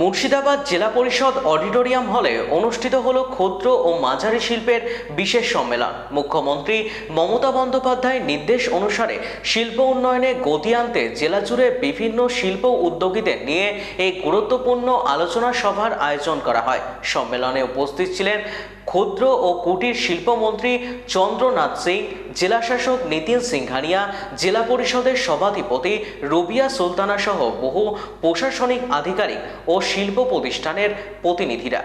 মুর্শিদাবাদ জেলা পরিষদ অডিটোরিয়াম হলে অনুষ্ঠিত হল ক্ষুদ্র ও মাঝারি শিল্পের বিশেষ সম্মেলন। মুখ্যমন্ত্রী মমতা বন্দ্যোপাধ্যায়ের নির্দেশ অনুসারে শিল্প উন্নয়নে গতি আনতে জেলা জুড়ে বিভিন্ন শিল্প উদ্যোগীদের নিয়ে এই গুরুত্বপূর্ণ আলোচনা সভার আয়োজন করা হয়। সম্মেলনে উপস্থিত ছিলেন ক্ষুদ্র ও কুটির শিল্পমন্ত্রী চন্দ্রনাথ সিং, জেলাশাসক নিতিন সিংহানিয়া জেলা পরিষদের সভাধিপতি রবিয়া সুলতানা সহ বহু প্রশাসনিক আধিকারিক ও শিল্প প্রতিষ্ঠানের প্রতিনিধিরা।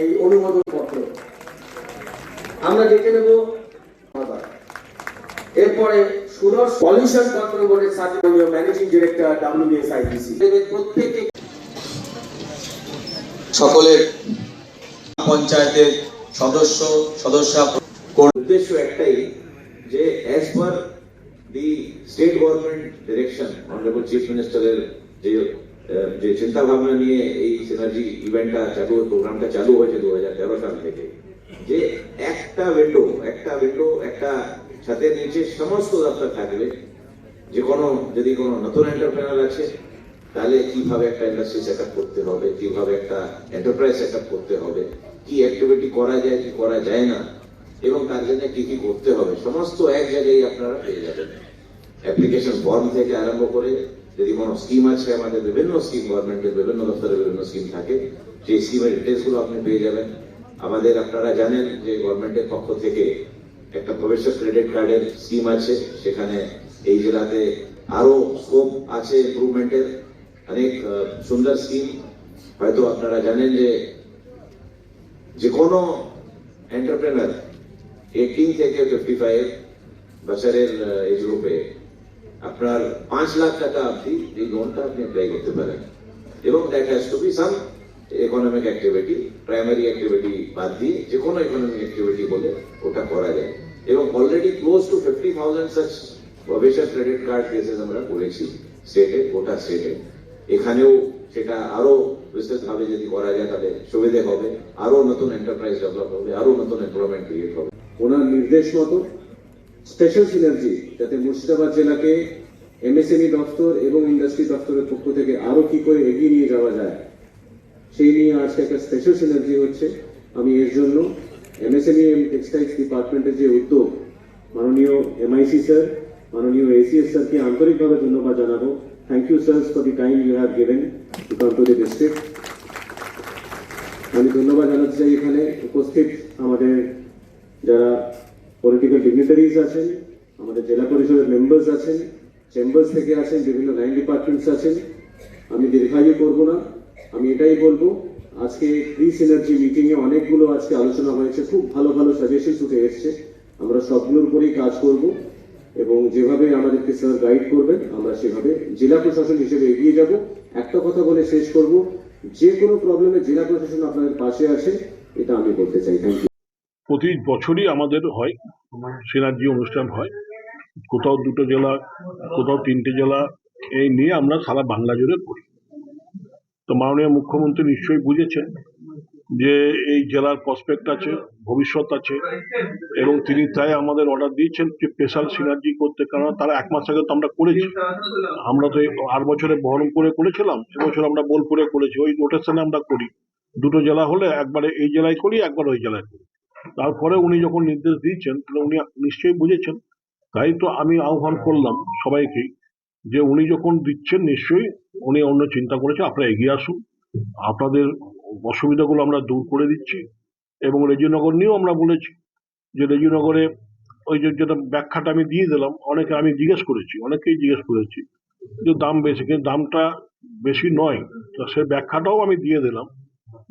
এই অনুমোদন পত্র। আমরা দেখে নেব। এরপরে সুরজ পলিউশন কন্ট্রোল বোর্ডের সার্টিফিকেট ম্যানেজিং ডিরেক্টর ডাব্লিউবিএসআইডিসি। প্রত্যেককে সকলের পঞ্চায়েতের সদস্য সদস্যা উদ্দেশ্য একটাই যে as per the state government direction honourable chief মিনিস্টারের যে যে চিন্তা ভাবনা নিয়ে এই সিনার্জি ইভেন্টটা চালু প্রোগ্রামটা চালু হয়েছে দু হাজার তেরো সাল থেকে যে একটা উইন্ডো একটা উইন্ডো একটা ছাদের নিচে সমস্ত দপ্তর থাকবে। যে কোনো, যদি কোনো নতুন এন্টারপ্রেনার আছে, তাহলে কীভাবে একটা ইন্ডাস্ট্রি সেট করতে হবে, কীভাবে একটা এন্টারপ্রাইজ সেট করতে হবে, কি অ্যাক্টিভিটি করা যায়, কি করা যায় না, এবং তার জন্য কি কি করতে হবে, সমস্ত এক জায়গায় আপনারা পেয়ে যাবেন। অ্যাপ্লিকেশন ফর্ম থেকে আরম্ভ করে, যদি কোনো স্কিম আছে আমাদের বিভিন্ন স্কিম গভর্নমেন্টের বিভিন্ন দপ্তরের বিভিন্ন স্কিম থাকে, সেই স্কিমের ডিটেলসগুলো আপনি পেয়ে যাবেন। আমাদের আপনারা জানেন যে গভর্নমেন্টের পক্ষ থেকে একটা ভবিষ্যৎ ক্রেডিট কার্ডের স্কিম আছে, সেখানে এই জেলাতে আরও স্কোপ আছে ইমপ্রুভমেন্টের অনেক সুন্দর স্কিম হয়তো আপনারা জানেন যে যে কোনো এন্টারপ্রেনার এইটিন থেকে ফিফটি ফাইভ বছরের এজ গ্রুপে আপনার পাঁচ লাখ টাকা অবধি এই লোনটা আপনি অ্যাপ্লাই করতে পারেন। এবং that has to be some economic activity primary activity বাদ দিয়ে যে কোনো ইকোনমিক অ্যাক্টিভিটি বলে ওটা করা যায়। এবং already close to fifty thousand such ভবিষ্যৎ ক্রেডিট কার্ড কেসেস আমরা করেছি স্টেটে গোটা স্টেটে এখানেও সেটা আরও বিস্তৃতভাবে যদি করা যায়, তাহলে সুবিধে হবে। আরও নতুন এন্টারপ্রাইজ ডেভেলপ হবে, আরও নতুন এমপ্লয়মেন্ট ক্রিয়েট হবে। ওনার নির্দেশ মতো স্পেশাল সিনার্জি যাতে মুর্শিদাবাদ জেলাকে এমএসএমই দপ্তর এবং ইন্ডাস্ট্রি দপ্তরের পক্ষ থেকে আরও কি করে এগিয়ে নিয়ে যাওয়া যায়, সেই নিয়ে আজকে একটা স্পেশাল সিনার্জি হচ্ছে। আমি এর জন্য এমএসএমই টেক্সটাইলস ডিপার্টমেন্টের যে উদ্যোগ, মাননীয় এমআইসি স্যার মাননীয় এসিএস স্যারকে আন্তরিকভাবে ধন্যবাদ জানাব। Thank you sir for the time you have given to come district আমি ধন্যবাদ জানাতে চাই এখানে উপস্থিত আমাদের যারা পলিটিক্যাল ডিগনিটারিজ আছেন, আমাদের জেলা পরিষদের মেম্বার্স আছেন চেম্বার্স থেকে আছেন, বিভিন্ন লাইন ডিপার্টমেন্টস আছেন। আমি দীর্ঘায়ু করব না। আমি এটাই বলব আজকে প্রি সিনার্জি মিটিং এ অনেকগুলো আজকে আলোচনা হয়েছে, খুব ভালো ভালো সাজেশন উঠে এসছে। আমরা সবগুলোর উপরেই কাজ করব এবং যেভাবে আমাদেরকে স্যার গাইড করবেন, আমরা সেভাবে জেলা প্রশাসন হিসেবে এগিয়ে যাব। একটা কথা বলে শেষ করব, যে কোনো প্রবলেমে জেলা প্রশাসন আপনাদের পাশে আছে, এটা আমি বলতে চাই। থ্যাংক ইউ প্রতি বছরই আমাদের হয় সিনার্জি অনুষ্ঠান হয়। কোথাও দুটো জেলা, কোথাও তিনটে জেলা, এই নিয়ে আমরা সারা বাংলা জুড়ে করি তো মাননীয় মুখ্যমন্ত্রী নিশ্চয়ই বুঝেছেন যে এই জেলার প্রসপেক্ট আছে, ভবিষ্যৎ আছে এবং তিনি তাই আমাদের অর্ডার দিয়েছেন যে স্পেশাল সিনার্জি করতে কারণ তারা এক মাস আগে তো আমরা করেছি। আমরা তো আট বছরে বহরমপুরে করেছিলাম এবছর আমরা বোলপুরে করেছি, ওই রোটেশনে আমরা করি। দুটো জেলা হলে একবারে এই জেলায় করি, একবার ওই জেলায় করি। তারপরে উনি যখন নির্দেশ দিয়েছেন, তাহলে উনি নিশ্চয়ই বুঝেছেন। তাই তো আমি আহ্বান করলাম সবাইকে যে উনি যখন দিচ্ছেন নিশ্চয়ই উনি অন্য চিন্তা করেছেন, আপনারা এগিয়ে আসুন। আপনাদের অসুবিধাগুলো আমরা দূর করে দিচ্ছি এবং রেজিনগর নিয়েও আমরা বলেছি যে রেজিনগরে ওই যে যেটা ব্যাখ্যাটা আমি দিয়ে দিলাম, অনেকে আমি জিজ্ঞেস করেছি অনেকেই জিজ্ঞেস করেছি যে দাম বেশি, কিন্তু দামটা বেশি নয়। তো সে ব্যাখ্যাটাও আমি দিয়ে দিলাম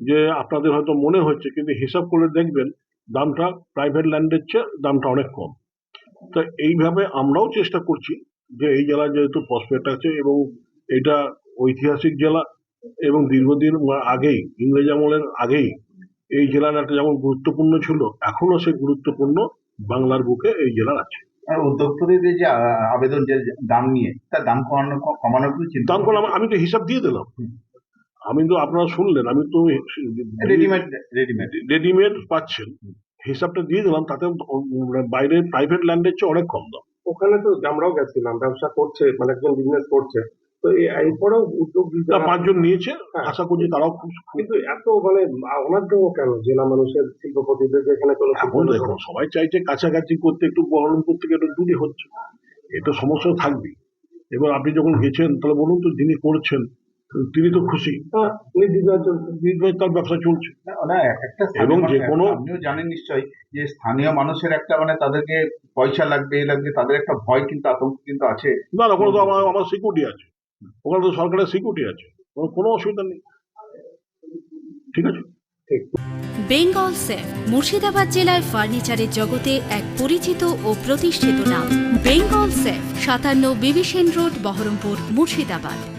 যে আপনাদের হয়তো মনে হচ্ছে, কিন্তু হিসাব করে দেখবেন দামটা প্রাইভেট ল্যান্ডের চেয়ে দামটা অনেক কম। তো এইভাবে আমরাও চেষ্টা করছি যে এই জেলায় যেহেতু প্রসপেক্ট আছে এবং এটা ঐতিহাসিক জেলা এবং দীর্ঘদিন আগেই ইংরেজ আমলের আগেই এই জেলার একটা যেমন গুরুত্বপূর্ণ ছিল এখনও সে গুরুত্বপূর্ণ বাংলার বুকে এই জেলার আছে। উদ্যোক্তাদের যে আবেদন যে দাম নিয়ে তার দাম কমানো কমানোর কোনো চিন্তা দাম করলাম আমি তো হিসাব দিয়ে দিলাম। আমি তো আপনারা শুনলেন আমি তো রেডিমেড রেডিমেড। রেডিমেড পাচ্ছেন। হিসাবটা দিয়ে দিলাম তাতে বাইরে প্রাইভেট ল্যান্ডের চেয়ে অনেক কম দাম। ওখানে তো আমরাও গেছিলাম ব্যবসা করছে মানে একজন বিজনেস করছে। তো এই- এরপরেও উদ্যোগ পাঁচজন নিয়েছে? হ্যাঁ। আশা করছি তারাও খুব কিন্তু এত মানে অনাগ্রহ কেন? জেলা মানুষের শিল্পপতিদের যেখানে এখন দেখুন সবাই চাইছে কাছাকাছি করতে একটু বহরমপুর থেকে একটু দূরে হচ্ছে। এটা সমস্যা থাকবেই। এবার আপনি যখন গেছেন তাহলে বলুন তো যিনি করছেন তিনি তো খুশি। হ্যাঁ, তার ব্যবসা চলছে। না একটা স্থানীয় এবং যে কোনো- আপনিও জানেন নিশ্চয়ই যে স্থানীয় মানুষের একটা মানে তাদেরকে পয়সা লাগবে এ লাগবে তাদের একটা ভয় কিন্তু আতঙ্ক কিন্তু আছে। না না ওখানে তো আমার আমার সিকিউরিটি আছে। ওখানে তো সরকারের সিকিউরিটি আছে। কোনো অসুবিধা নেই। ঠিক আছে? বেঙ্গল সেফ মুর্শিদাবাদ জেলায় ফার্নিচারের জগতে এক পরিচিত ও প্রতিষ্ঠিত নাম। বেঙ্গল সেফ সাতান্ন বিবিসেন রোড বহরমপুর মুর্শিদাবাদ।